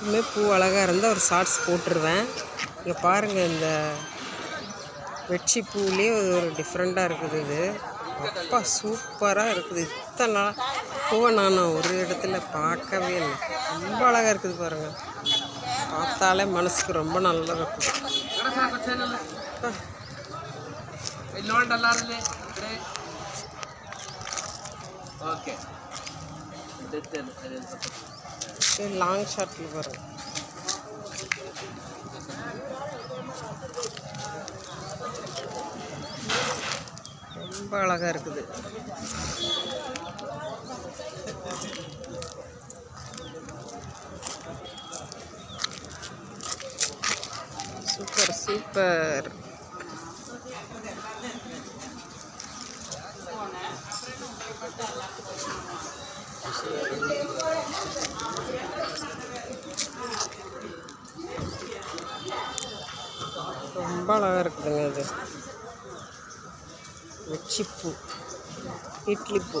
எப்பவுமே பூ அழகாக இருந்தால் ஒரு ஷார்ட்ஸ் போட்டுருவேன். இங்கே பாருங்கள் இந்த வெட்சி பூவிலே ஒரு டிஃப்ரெண்ட்டாக இருக்குது இது. அப்பா சூப்பராக இருக்குது. இத்தனை நாள் பூவை நான் ஒரு இடத்துல பார்க்கவே இல்லை. ரொம்ப அழகாக இருக்குது பாருங்கள் பார்த்தாலே மனசுக்கு ரொம்ப நல்லா இருக்கும். ஓகே. லாங் ஷாட்டில் வரும். ரொம்ப அழகாக இருக்குது. சூப்பர் சூப்பர் ரொம்ப அழகாக இருக்குதுங்க இது. வெச்சிப்பூ இட்லி பூ